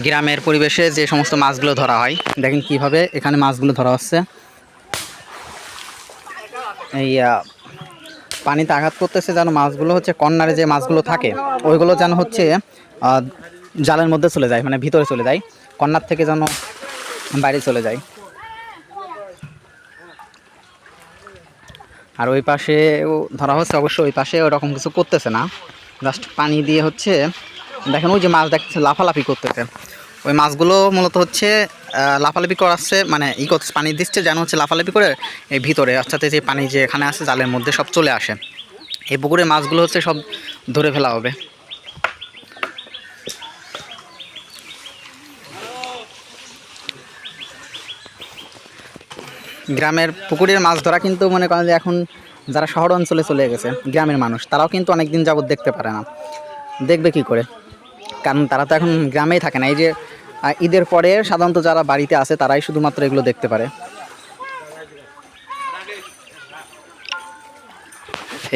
গ্রামের পরিবেশে যে সমস্ত মাছগুলো ধরা হয়, দেখেন কীভাবে এখানে মাছগুলো ধরা হচ্ছে। এই পানিতে আঘাত করতেছে যেন মাছগুলো হচ্ছে কর্নারে যে মাছগুলো থাকে, ওইগুলো যেন হচ্ছে জালের মধ্যে চলে যায় মানে ভিতরে চলে যায় কর্নার থেকে যেন বাইরে চলে যায়। আর ওই পাশে ধরা হচ্ছে, অবশ্য ওই পাশে ওরকম কিছু করতেছে না, জাস্ট পানি দিয়ে হচ্ছে দেখেন ওই যে মাছ দেখতেছে, লাফালাফি করতেছে। ওই মাছগুলো মূলত হচ্ছে লাফালাফি করাচ্ছে মানে ই করতেছে, পানি দিচ্ছে, যেন হচ্ছে লাফালাফি করে এই ভিতরে, অর্থাৎ যে পানি যে এখানে আছে, জালের মধ্যে সব চলে আসে। এই পুকুরে মাছগুলো হচ্ছে সব ধরে ফেলা হবে। গ্রামের পুকুরের মাছ ধরা কিন্তু মনে করেন যে এখন যারা শহর অঞ্চলে চলে গেছে, গ্রামের মানুষ, তারাও কিন্তু অনেক দিন যাবত দেখতে পারে না। দেখবে কি করে? কারণ তারা তো এখন গ্রামেই থাকে না। এই যে ঈদের পরে সাধারণত যারা বাড়িতে আছে, তারাই শুধুমাত্র এগুলো দেখতে পারে।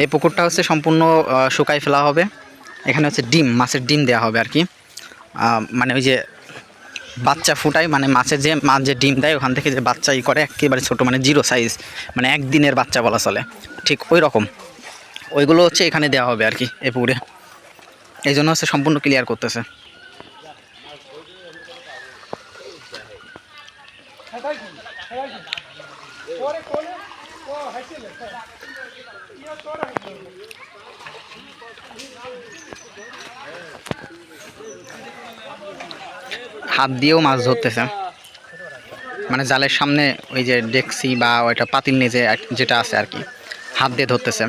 এই পুকুরটা হচ্ছে সম্পূর্ণ শুকাই ফেলা হবে। এখানে হচ্ছে ডিম, মাছের ডিম দেওয়া হবে আর কি। মানে ওই যে বাচ্চা ফুটায় মানে মাছের যে মাছ যে ডিম দেয়, ওখান থেকে যে বাচ্চা ই করে, একেবারে ছোটো মানে জিরো সাইজ মানে একদিনের বাচ্চা বলা চলে। ঠিক ওই রকম। ওইগুলো হচ্ছে এখানে দেওয়া হবে আর কি, এই পুকুরে। এই জন্য হচ্ছে সম্পূর্ণ ক্লিয়ার করতেছে। হাত দিয়েও মাছ ধরতেছে। মানে জালের সামনে ওই যে ডেক্সি বা ওইটা পাতিল নিয়ে যেটা আছে আর কি, হাত দিয়ে ধরতেছে।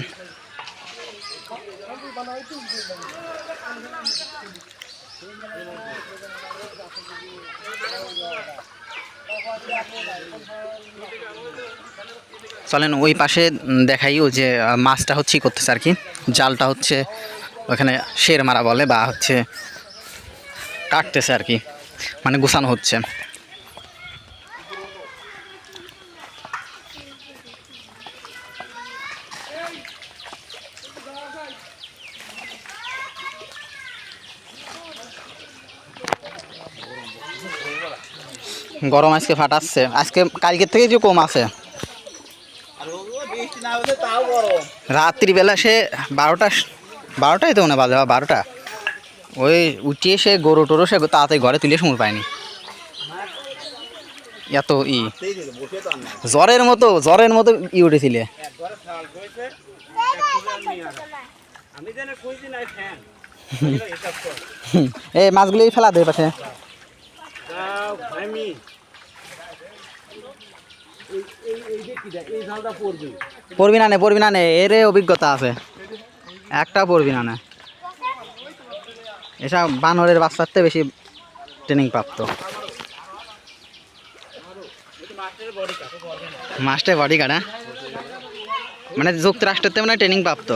চলেন ওই পাশে উম, দেখাই ও যে মাছটা হচ্ছে করতেছে আর কি? জালটা হচ্ছে ওখানে শের মারা বলে বা হচ্ছে কাটতেছে আর কি। মানে গুছানো হচ্ছে। গরম আজকে ফাটাচ্ছে আজকে কালকের থেকে যে কম আছে। রাত্রিবেলা সে বারোটা, বারোটাই তো মনে বাজে বারোটা। ওই উঠিয়ে সে গরু টরু সে তাড়াতাড়ি ঘরে তুলে সময় পায়নি। এত ই। জ্বরের মতো জ্বরের মতো ই উঠেছিলে। এই মাছগুলি ফেলা দে পাশে। পড়বে পড়বি না নে পড়বি না নে এরে অভিজ্ঞতা আছে। একটা পড়বি না নে। এসব বানরের বাচ্চার থেকে বেশি ট্রেনিং প্রাপ্ত। মাস্টার বডি গার্ড হ্যাঁ? মানে যুক্তরাষ্ট্রের থেকে মানে ট্রেনিং প্রাপ্ত।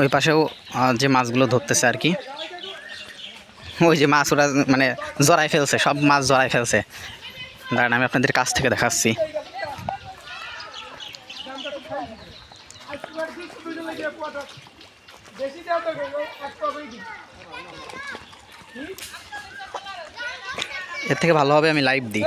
ওই পাশেও যে মাছগুলো ধরতেছে আর কি, ওই যে মাছ ওরা মানে জড়াই ফেলছে, সব মাছ জড়াই ফেলছে। দাঁড়ান, আমি আপনাদের কাছ থেকে দেখাচ্ছি। এর থেকে ভালো হবে আমি লাইভ দিই।